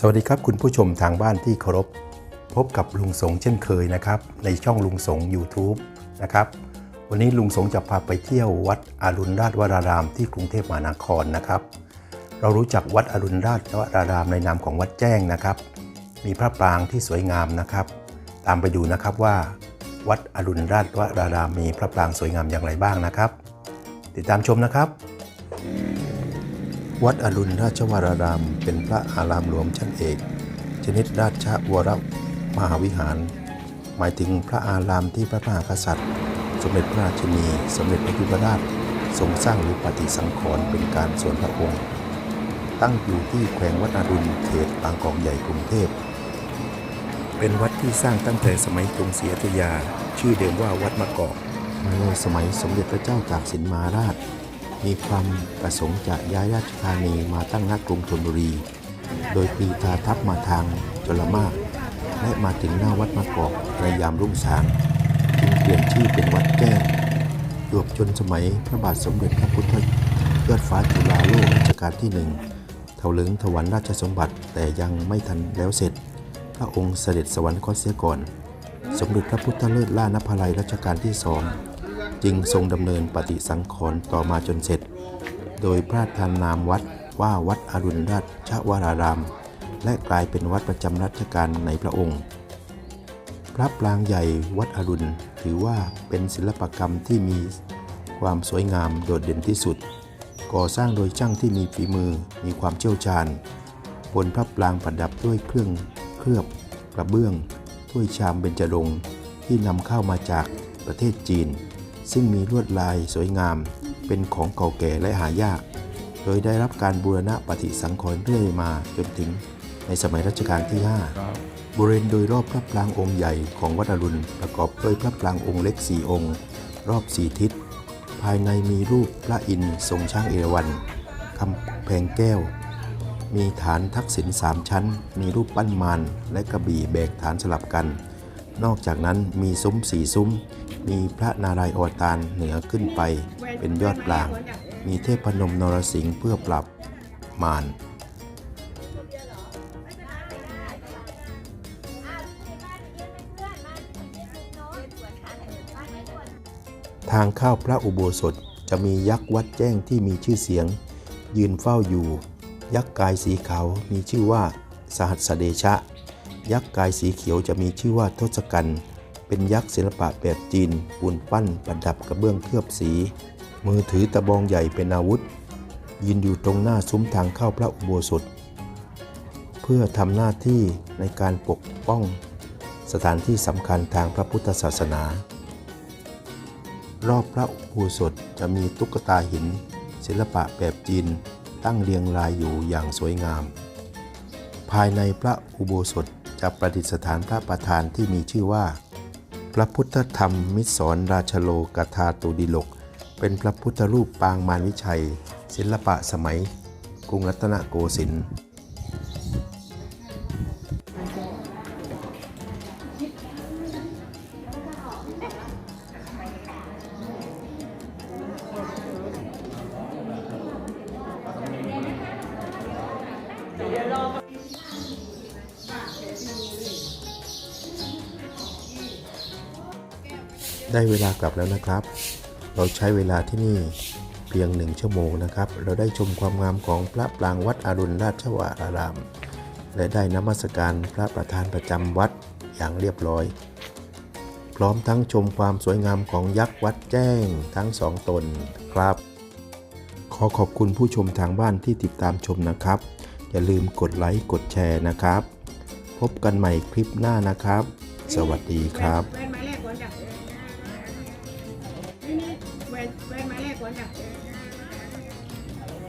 สวัสดีครับคุณผู้ชมทางบ้านที่เคารพ พบกับลุงสงเช่นเคยนะครับ ในช่องลุงสง YouTube นะครับ วันนี้ลุงสงจะพาไปเที่ยววัดอรุณราชวรารามที่กรุงเทพมหานครนะครับ เรารู้จักวัดอรุณราชวรารามในนามของวัดแจ้งนะครับ มีพระปรางที่สวยงามนะครับ ตามไปดูนะครับว่า วัดอรุณราชวรารามมีพระปรางสวยงามอย่างไรบ้างนะครับ ติดตามชมนะครับ วัดอรุณราชวราราม เป็นพระอารามหลวงชั้นเอก ชนิดราชวรมหาวิหาร หมายถึงพระอารามที่พระมหากษัตริย์ สมเด็จพระราชินี สมเด็จพระยุพราชทรงสร้างหรือปฏิสังขรณ์เป็นการส่วนพระองค์ ตั้งอยู่ที่แขวงวัดอรุณเขตบางกอกใหญ่กรุงเทพเป็นวัดที่สร้างตั้งแต่สมัยกรุงศรีอยุธยา ชื่อเดิมว่าวัดมะกอก ในสมัยสมเด็จพระเจ้าตากสินมหาราช มีความประสงค์จะย้ายราชธานีมาตั้งณกรุงธนบุรี โดยปีตาทัพมาทางจลมาก และมาถึงหน้าวัดมะกอกในยามรุ่งสางจึงเปลี่ยนชื่อเป็นวัดแก้งจวบจนสมัยพระบาทสมเด็จพระพุทธยอดฟ้าจุฬาโลกรัชกาลที่หนึ่งเถลิงถวันราชสมบัติแต่ยังไม่ทันแล้วเสร็จ พระองค์เสด็จสวรรคตเสียก่อน สมเด็จพระพุทธเลิศล่านภลัยรัชกาลที่สอง จึงทรงดำเนินปฏิสังขรณ์ต่อมาจนเสร็จ โดยพระราชทานนามวัดว่าวัดอรุณราชวราราม และกลายเป็นวัดประจำรัชกาลในพระองค์ พระปรางใหญ่วัดอรุณถือว่าเป็นศิลปกรรมที่มีความสวยงามโดดเด่นที่สุด ก่อสร้างโดยช่างที่มีฝีมือมีความเชี่ยวชาญ บนพระปรางประดับด้วยเครื่องเคลือบกระเบื้องถ้วยชามเบญจรงค์ที่นำเข้ามาจากประเทศจีน ซึ่งมีลวดลายสวยงาม เป็นของเก่าแก่และหายาก โดยได้รับการบูรณะปฏิสังขรณ์เรื่อยมาจนถึงในสมัยรัชกาลที่ 5 บริเวณโดยรอบพระปรางองค์ใหญ่ของวัดอรุณประกอบด้วยพระปรางองค์เล็กสี่องค์ รอบสี่ทิศ ภายในมีรูปพระอินทร์ทรงช้างเอราวัณคำแพงแก้ว มีฐานทักษิณสามชั้น มีรูปปั้นมารและกระบี่แบกฐานสลับกัน นอกจากนั้นมีซุ้มสีซุ้ม มีพระนารายณ์อวตารเหนือขึ้นไป เป็นยอดปราง มีเทพนมนรสิงห์เพื่อปรับมารทางเข้าพระอุโบสถจะมียักษ์วัดแจ้งที่มีชื่อเสียง ยืนเฝ้าอยู่ ยักษ์กายสีขาวมีชื่อว่า สหัสเดชะ ยักษ์กายสีเขียวจะมีชื่อว่าทศกัณฐ์เป็นยักษ์ศิลปะแบบจีนปูนปั้นประดับกระเบื้องเคลือบสี มือถือตะบองใหญ่เป็นอาวุธ ยืนอยู่ตรงหน้าซุ้มทางเข้าพระอุโบสถ เพื่อทำหน้าที่ในการปกป้อง สถานที่สำคัญทางพระพุทธศาสนา รอบพระอุโบสถจะมีตุ๊กตาหิน ศิลปะแบบจีนตั้งเรียงรายอยู่อย่างสวยงาม ภายในพระอุโบสถ จะประดิษฐานพระประธานที่มีชื่อว่า พระพุทธธรรมมิตรสอนราชโลกธาตุดิลก เป็นพระพุทธรูปปางมารวิชัย ศิลปะสมัย กรุงรัตนโกสินทร์ ได้เวลากลับแล้วนะครับ เราใช้เวลาที่นี่เพียงหนึ่งชั่วโมงนะครับ เราได้ชมความงามของพระปรางวัดอรุณราชวราราม และได้นมัสการพระประธานประจำวัดอย่างเรียบร้อย พร้อมทั้งชมความสวยงามของยักษ์วัดแจ้งทั้งสองตนครับ ขอขอบคุณผู้ชมทางบ้านที่ติดตามชมนะครับ อย่าลืมกดไลค์กดแชร์นะครับ พบกันใหม่คลิปหน้านะครับ สวัสดีครับแว่นไม้แรกก่อนจ้ะแว่นไม้แรกก่อนจ้ะ